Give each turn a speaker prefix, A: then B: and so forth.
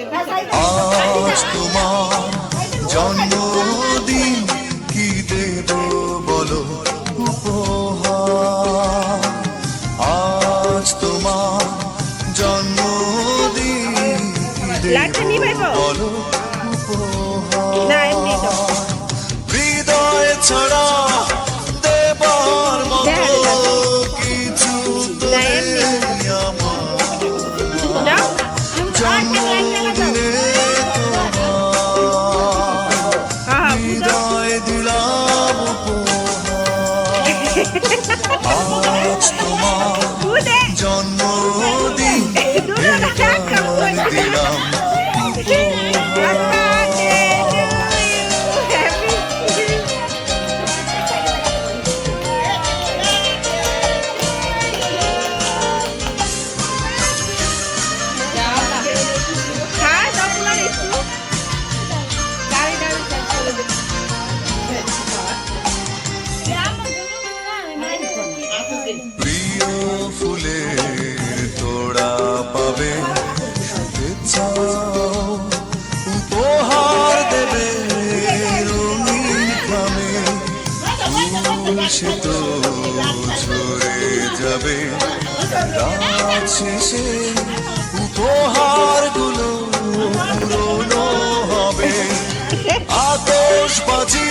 A: আজ তোমার জন্মদিন কি দেব বলো? উপহার। আজ তোমার জন্মদিন কি দেব বলো? আজ সে তো ঝরে যাবে রাত শেষে উপহারগুলো পুরনো হবে আতশ বাজি